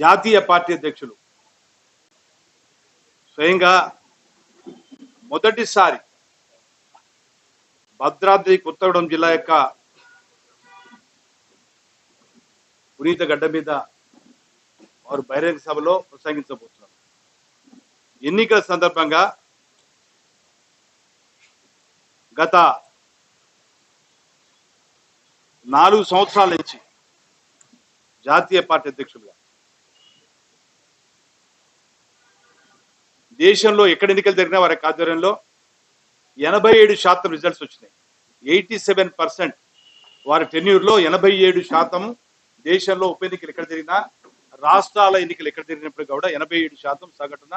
జాతీయ పార్టీ అధ్యక్షులు. స్వయంగా మొదటిసారి భద్రాద్రి కొత్తగూడెం జిల్లా యొక్క పునీత గడ్డ మీద వారు బహిరంగ సభలో ప్రసంగించబోతున్నారు. ఎన్నికల సందర్భంగా గత నాలుగు సంవత్సరాల నుంచి జాతీయ పార్టీ అధ్యక్షులుగా దేశంలో ఎక్కడ ఎన్నికలు జరిగినా వారి ఆధ్వర్యంలో ఎనభై ఏడు శాతం రిజల్ట్స్ వచ్చినాయి. ఎయిటీ సెవెన్ పర్సెంట్ వారి టెన్యూర్లో ఎనభై ఏడు శాతం దేశంలో ఉప ఎన్నికలు ఎక్కడ జరిగినా రాష్ట్రాల ఎన్నికలు ఎక్కడ జరిగినప్పుడు కూడా ఎనభై ఏడు శాతం సగటున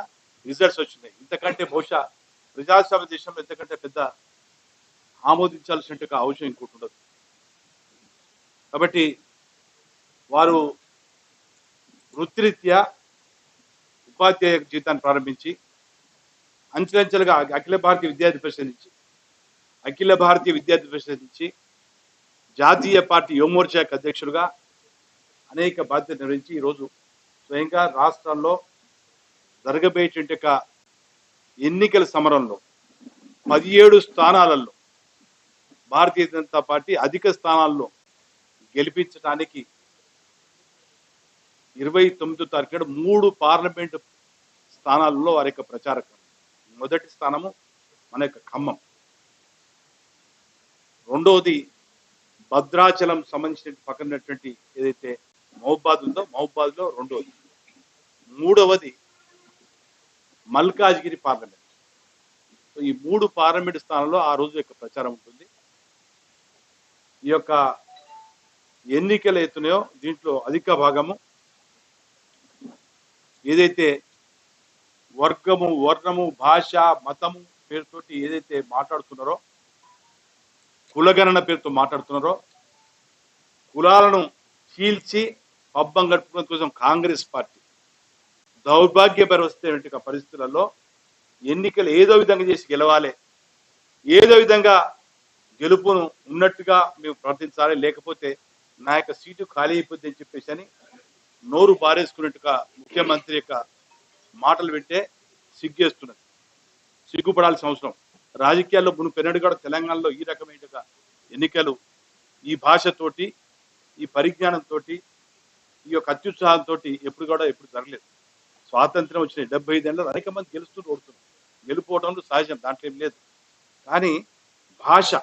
రిజల్ట్స్ వచ్చినాయి. ఇంతకంటే బహుశా ప్రజాస్వామ్య దేశంలో ఇంతకంటే పెద్ద ఆమోదించాల్సినట్టుగా అవసరం ఇంకోటి ఉండదు. కాబట్టి వారు వృత్తిరీత్యా ఉపాధ్యాయ జీవితాన్ని ప్రారంభించి అంచెలంచెలుగా అఖిల భారతీయ విద్యార్థి పరిషత్ నుంచి అఖిల భారతీయ విద్యార్థి పరిషత్ నుంచి జాతీయ పార్టీ యువమోర్చాకు అధ్యక్షులుగా అనేక బాధ్యతలు నిర్వహించి ఈరోజు స్వయంగా రాష్ట్రాల్లో జరగబోయేటువంటి యొక్క ఎన్నికల సమరంలో పదిహేడు స్థానాలలో భారతీయ జనతా పార్టీ అధిక స్థానాల్లో గెలిపించడానికి ఇరవై తొమ్మిదో తారీఖు మూడు పార్లమెంటు స్థానాల్లో వారి యొక్క ప్రచారకం. మొదటి స్థానము మన యొక్క ఖమ్మం. రెండవది భద్రాచలం సంబంధించిన పక్కనటువంటి ఏదైతే మహబాద్ ఉందో మహబాద్లో రెండవది మూడవది మల్కాజ్గిరి పార్లమెంట్. సో ఈ మూడు పార్లమెంట్ స్థానంలో ఆ రోజు యొక్క ప్రచారం ఉంటుంది. ఈ యొక్క ఎన్నికలు ఎత్తున్నాయో దీంట్లో అధిక భాగము ఏదైతే వర్గము వర్ణము భాష మతము పేరుతోటి ఏదైతే మాట్లాడుతున్నారో కులగణన పేరుతో మాట్లాడుతున్నారో కులాలను చీల్చి పబ్బం గడుపుకోవడం కోసం కాంగ్రెస్ పార్టీ దౌర్భాగ్యపరిస్థితి పరిస్థితులలో ఎన్నికలు ఏదో విధంగా చేసి గెలవాలి ఏదో విధంగా గెలుపును ఉన్నట్టుగా మేము ప్రార్థించాలి లేకపోతే నా యొక్క సీటు ఖాళీ అయిపోద్ది అని చెప్పేసి అని నోరు పారేసుకున్నట్టుగా ముఖ్యమంత్రి యొక్క మాటలు వింటే సిగ్గేస్తున్నది. సిగ్గుపడాల్సిన అవసరం. రాజకీయాల్లో మును పెన్నడు కూడా తెలంగాణలో ఈ రకమైన ఎన్నికలు ఈ భాషతోటి ఈ పరిజ్ఞానంతో ఈ యొక్క అత్యుత్సాహంతో ఎప్పుడు కూడా ఎప్పుడు జరగలేదు. స్వాతంత్రం వచ్చిన డెబ్బై ఐదేళ్ళు అనేక మంది గెలుస్తూ ఓడుతున్నారు గెలుపోవడంలో సహజం దాంట్లో ఏం లేదు. కానీ భాష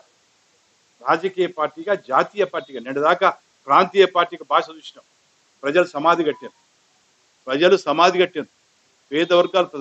రాజకీయ పార్టీగా జాతీయ పార్టీగా నిన్నదాకా ప్రాంతీయ పార్టీకి భాష చూసినాం. ప్రజలు సమాధి కట్టారు. ప్రజలు సమాధి కట్టారు. वेद और